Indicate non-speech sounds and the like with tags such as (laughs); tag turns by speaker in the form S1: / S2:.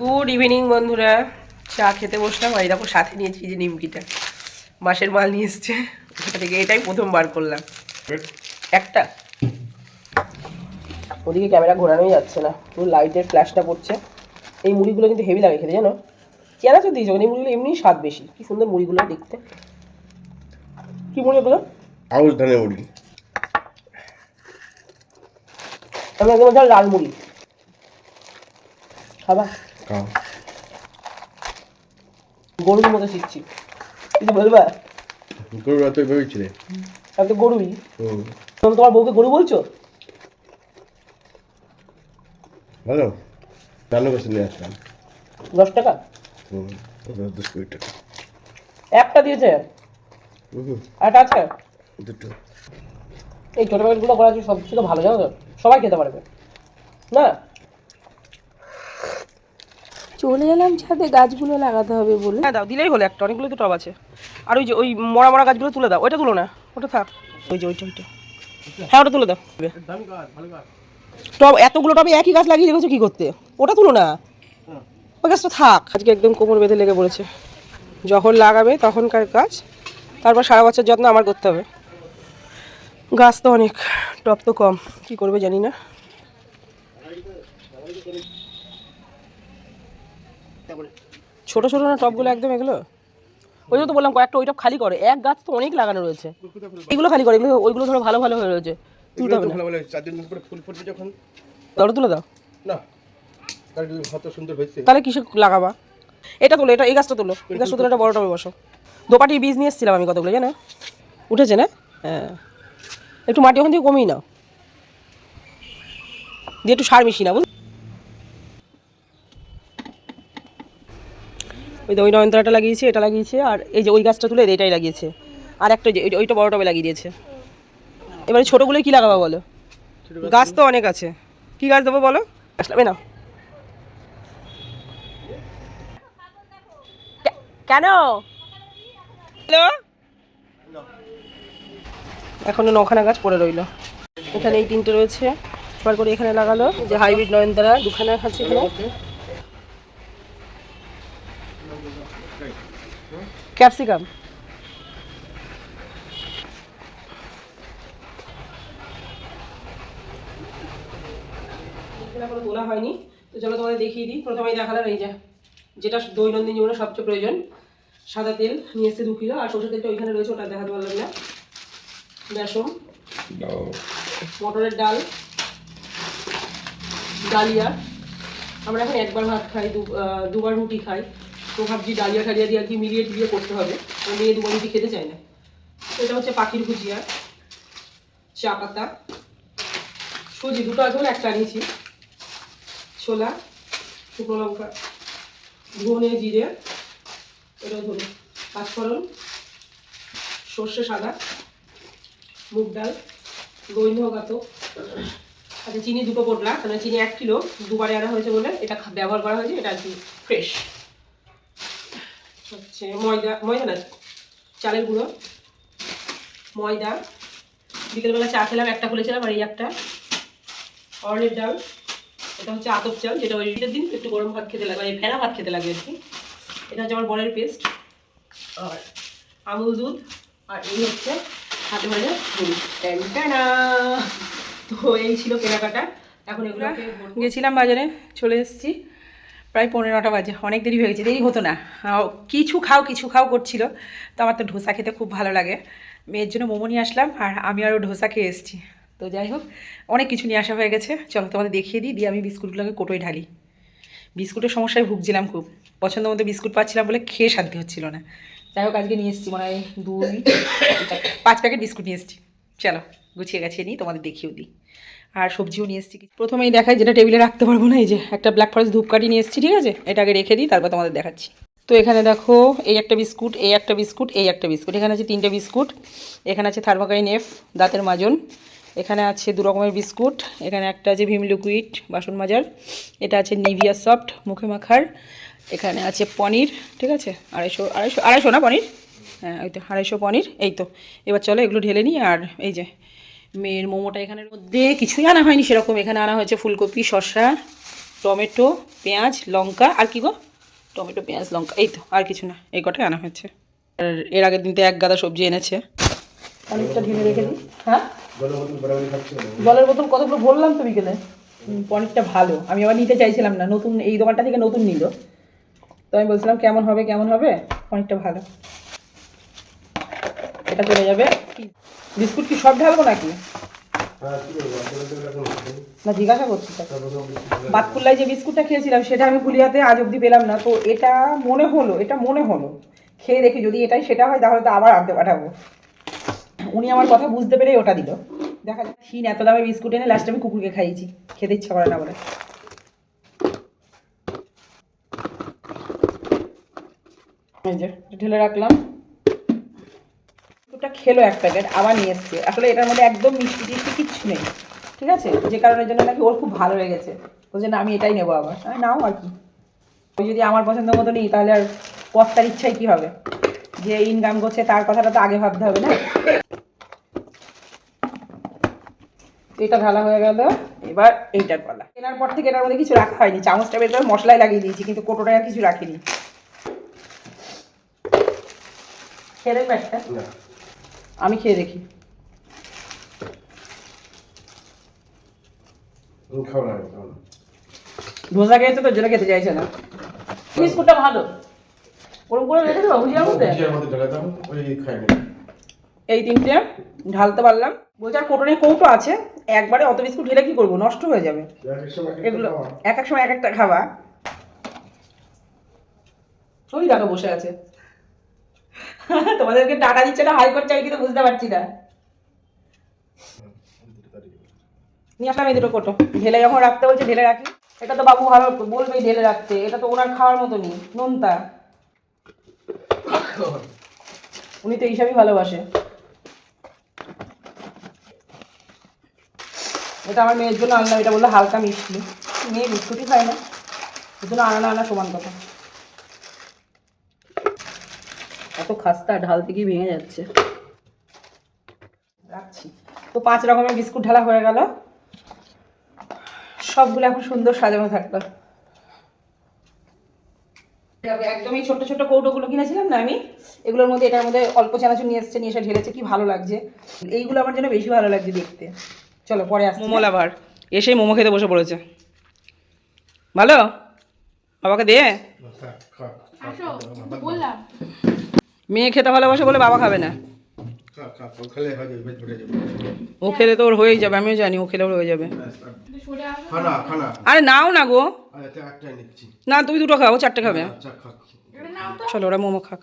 S1: Good evening বন্ধুরা। চা খেতে বসলাম আর এরকম সাথে নিয়েছি যে নিমকিটা। মাসের মাল নিয়ে এসছে। ওটা থেকে এটাই প্রথম বার করলাম। একটা। ওদিকে ক্যামেরা ঘোরানোই যাচ্ছে না। পুরো লাইটের ফ্ল্যাশটা পড়ছে। এই মুড়িগুলো কিন্তু হেভি লাগে খেতে জানো? কেনা তো দিয়েছ? এই মুড়িগুলো এমনি স্বাদ বেশি। কি সুন্দর মুড়িগুলো দেখতে। কি মুড়ি ওগুলো?
S2: আউশ ধানের মুড়ি।
S1: আমি একদম ধর লাল মুড়ি। খাবা।
S2: খাও
S1: গরুর মতো শিখছি। কিছু বলবা?
S2: গরু রাতে বেরোচ্ছিলে
S1: আমি তো গরুই। তুমি তোমার বউকে গরু বলছো?
S2: ভালো। রান্না করতে নিয়ে আসলাম।
S1: দশ টাকা?
S2: হুম ওটা দশ কুড়ি টাকা।
S1: একটা দিয়েছে? একটা আছে?
S2: দুটো।
S1: এই ছোটো প্যাকেটগুলো করা আছে সব থেকে ভালো জানো তো? সবাই খেতে পারবে। না?
S3: চলে এলাম ছাদে, গাছগুলো লাগাতে হবে বলে।
S1: হ্যাঁ দাও, দিলেই হলো একটা, অনেকগুলো তো টব আছে। আর ওই যে ওই মরা মরা গাছগুলো তুলে দাও, ওইটা তুলো না, ওটা থাক। ওই যে ওইটা ওইটা। হ্যাঁ ওটা তুলে দাও। টব, এতগুলো টবে একই গাছ লাগিয়ে রেখেছো কি করতে? ওটা তুলো না। ওই গাছটা থাক। আজকে একদম কোমর বেঁধে লেগে পড়েছে। যখন লাগাবে তখনকার কাজ তারপর সারা বছর যত্ন আমার করতে হবে। গাছ তো অনেক, টব তো কম, কি করবে জানি না। ছোট ছোট না টবগুলো একদম এগুলো? ওই জন্য তো বললাম কয়েকটা ওই টব খালি করে। এক গাছ তো অনেক লাগানো রয়েছে। এগুলো খালি করে এগুলো ওইগুলো ধরো ভালো ভালো হয়ে রয়েছে। তুলতে হবে
S2: ভালো ভালো চার দিন পরে ফুল ফুটবে যখন।
S1: ধরো তুলে দাও।
S2: না। সুন্দর হয়েছে।
S1: তাহলে কিসে লাগাবা? এটা তোলো এটা এই গাছটা তোলো। এই গাছটা তোলো এটা বড় টবে বসো। দোপাটি বীজ নিয়ে এসেছিলাম আমি কতগুলো জানো? উঠেছে না? হ্যাঁ। একটু মাটি ওখান থেকে কমিয়ে নাও। দিয়ে একটু সার মিশিয়ে না বুঝ ওই ওই নয়নতারাটা লাগিয়েছে, এটা লাগিয়েছে, আর এই যে ওই গাছটা তুলে এটাই লাগিয়েছে। আর একটা যে ওইটা বড় টবে লাগিয়ে দিয়েছে। এবারে ছোটোগুলোই কী লাগাবো বলো? গাছ তো অনেক আছে। কী গাছ দেবো বলো? আসলামে না? কেন? হ্যালো? এখনও নখানা গাছ পড়ে রইল। এখানে এই তিনটে রয়েছে। করে এখানে লাগালো যে হাইব্রিড নয়নতারা, দুখানা আছে এখানে। ক্যাপসিকাম। এখনও তোলা হয়নি। তো চলো তোমাদের দেখিয়ে দিই। প্রথমেই দেখালাম এই যে, যেটা দৈনন্দিন জীবনে সবচেয়ে প্রয়োজন। সাদা তেল নিয়ে এসে দু কিলো। আর সরষের তেলটা ওইখানে রয়েছে, ওটা দেখাতে পারলাম না। বেসন। মটরের ডাল। ডালিয়া। আমরা এখন একবার ভাত খাই দুবার রুটি খাই। তো ভাবছি ডালিয়া টালিয়া দিয়ে আর কি মিলিয়ে টিলিয়ে করতে হবে। তো মেয়ে দুবার রুটি খেতে চায় না। তো এটা হচ্ছে পাখির ভুজিয়া, চা পাতা, সুজি, দুটো আছে বলে একটা নিয়েছি ছোলা, শুকনো লঙ্কা, ধনে, জিরে, এটাও ধরে পাঁচফোড়ন, সর্ষে সাদা, মুগ ডাল গোবিন্দ গাতো আচ্ছা চিনি দুটো পোটলা মানে চিনি এক কিলো, দুবারে আনা হয়েছে বলে এটা ব্যবহার করা হয়েছে, এটা আর কি ফ্রেশ হচ্ছে ময়দা ময়দা না, চালের গুঁড়ো, ময়দা। বিকেলবেলা চা খেলাম, একটা খুলেছিলাম আর এই একটা। অরলের ডাল, এটা হচ্ছে আতপ চাল, যেটা ওই ঈদের দিন, একটু গরম ভাত খেতে লাগে মানে ফেনা ভাত খেতে লাগে আর কি। এটা হচ্ছে আমার বরের পেস্ট আর আমুল দুধ আর এই হচ্ছে হাতে ভাজা ট্যান্টানা। তো এই ছিল কেনাকাটা। এখন এগুলোকে
S3: গেছিলাম বাজারে, চলে এসেছি। প্রায় পনেরোটা বাজে, অনেক দেরি হয়ে গেছে, দেরি হতো না। কিছু খাও কিছু খাও করছিল, তো আমার তো ডোসা খেতে খুব ভালো লাগে। মেয়ের জন্য মোমো নিয়ে আসলাম, আর আমি আরও ডোসা খেয়ে এসেছি। তো যাই হোক, অনেক কিছু নিয়ে আসা হয়ে গেছে। চলো তোমাদের দেখিয়ে দিই, দিয়ে আমি বিস্কুটগুলোকে কোটোয় ঢালি। বিস্কুটের সমস্যায় ভুগছিলাম খুব। পছন্দ মতো বিস্কুট পাচ্ছিলাম বলে খেয়ে শান্তি হচ্ছিল না। যাই হোক, আজকে নিয়ে এসেছি মনে হয় দুই পাঁচ প্যাকেট বিস্কুট নিয়ে এসেছি। চলো, গুছিয়ে গাছিয়ে নিই, তোমাদের দেখিয়েও দিই। আর সবজিও নিয়ে এসেছি। প্রথমেই দেখাই যেটা টেবিলে রাখতে পারব না, এই যে একটা ব্ল্যাক ফরেস্ট ধূপকাঠি নিয়ে এসেছি, ঠিক আছে? এটাকে রেখে দিই, তারপর তোমাদের দেখাচ্ছি। তো এখানে দেখো, এই একটা বিস্কুট, এই একটা বিস্কুট, এই একটা বিস্কুট। এখানে আছে তিনটে বিস্কুট, এখানে আছে থার্মাকাইন এফ দাঁতের মাজন, এখানে আছে দু রকমের বিস্কুট, এখানে একটা আছে ভীম লিকুইড, বাসন মাজার, এটা আছে নিভিয়া সফট, মুখে মাখার, এখানে আছে পনির, ঠিক আছে? আড়াইশো আড়াইশো আড়াইশো না পনির? হ্যাঁ ওই তো, আড়াইশো পনির, এই তো। এবার চলো এগুলো ঢেলে নিই, আর এই যে মেয়ের মোমোটা এখানের মধ্যে কিছুই আনা হয়নি, সেরকম এখানে আনা হয়েছে ফুলকপি, শসা, টমেটো, পেঁয়াজ, লঙ্কা, আর কি গো? টমেটো, পেঁয়াজ, লঙ্কা, এই তো, আর কিছু না, এই কটাই আনা হয়েছে। আর এর আগের দিন তো এক গাদা সবজি এনেছে। অনেকটা ঢেলে রেখে দিই। হ্যাঁ? জলের বোতল কতগুলো ভরলাম তো বিকেলে? পনিরটা ভালো। আমি আবার নিতে চাইছিলাম না, নতুন, এই দোকানটা থেকে নতুন নিল। তো আমি বলছিলাম, কেমন হবে কেমন হবে? পনিরটা ভালো। এটা চলে যাবে। বিস্কুট কি সব ঢালবো নাকি? না জিজ্ঞাসা করছি তাকে। বাতকুল্লায় যে বিস্কুটটা খেয়েছিলাম সেটা আমি ফুলিয়াতে আজ অবধি পেলাম না। তো এটা মনে হলো এটা মনে হলো। খেয়ে দেখি যদি এটাই সেটা হয় তাহলে তো আবার আনতে পাঠাবো। উনি আমার কথা বুঝতে পেরে ওটা দিল। দেখা যাক ক্ষীণ এত দামে বিস্কুট এনে লাস্টে আমি কুকুরকে খাইয়েছি। খেতে ইচ্ছা করে না বলে। ঢেলে রাখলাম। বিস্কুটটা খেলো এক প্যাকেট, আবার নিয়ে এসছে। আসলে এটার মধ্যে একদম মিষ্টি টিষ্টি কিচ্ছু নেই, ঠিক আছে? যে কারণের জন্য নাকি ওর খুব ভালো লেগেছে। বলছে, না, আমি এটাই নেব আবার। নাও আর কি। ওই যদি আমার পছন্দ মতো নিই, তাহলে আর কর্তার ইচ্ছাই কি হবে? যে ইনকাম করছে, তার কথাটা তো আগে ভাবতে হবে না? এটা ঢালা হয়ে গেল। এবার এইটার পালা। কেনার পর থেকে এটার মধ্যে কিছু রাখা হয়নি। চামচটা বের করে মশলায় লাগিয়ে দিয়েছি, কিন্তু কোটোটায় আর কিছু রাখিনি। দেখবে একটা আমি খেয়ে দেখি। ধোসা খেয়েছে তো যেটা খেতে চাইছে না। বিস্কুটটা ভালো। ওরকম করে রেখে দেবো ভুজিয়ার মধ্যে? এই তিনটে ঢালতে পারলাম। বলছে আর কোটনে কৌটো আছে একবারে অত বিস্কুট ঢেলে কি করব? নষ্ট হয়ে যাবে।
S2: এক
S3: এগুলো এক এক সময় এক একটা খাবা ওই দেখো বসে আছে। (laughs) তোমাদেরকে টাকা দিচ্ছে না, হাই করছে আমি কিন্তু বুঝতে পারছি না। নিয়ে আসলাম এই দুটো কোটো ঢেলে যখন রাখতে বলছে, ঢেলে রাখি। এটা তো বাবু ভালো ঢেলে রাখতে। এটা তো ওনার খাওয়ার নোনতা। উনি তো এইসবই ভালোবাসে। এটা আমার মেয়ের জন্য আনলাম এটা বলল হালকা মিষ্টি। মেয়ে বিস্কুটই খায় না। ওর জন্য আনা আনা সমান কথা। এত খাস্তা ঢাল গিয়ে ভেঙে যাচ্ছে। রাখছি। তো পাঁচ রকমের বিস্কুট ঢালা হয়ে গেল। সবগুলো এখন সুন্দর সাজানো থাকল একদমই ছোট ছোট কৌটোগুলো কিনেছিলাম না আমি? এগুলোর মধ্যে এটার মধ্যে অল্প চানাচুর নিয়ে এসছে নিয়ে এসে ঢেলেছে কি ভালো লাগছে। এইগুলো আমার জন্য বেশি ভালো লাগছে দেখতে। চলো পরে আসছি। মোমো লাভার। এসেই মোমো খেতে বসে পড়েছে। ভালো? বাবাকে দে।
S2: খা, খা,
S3: মেয়ে খেতে ভালোবাসে বলে বাবা খাবে না।
S2: ও খেলে
S3: তো ওর হয়েই যাবে আমিও জানি ও খেলে ওর হয়ে যাবে। আরে নাও না গো। না তুমি দুটো খাও চারটে খাবে।
S2: আচ্ছা
S3: চলো ওরা মোমো খা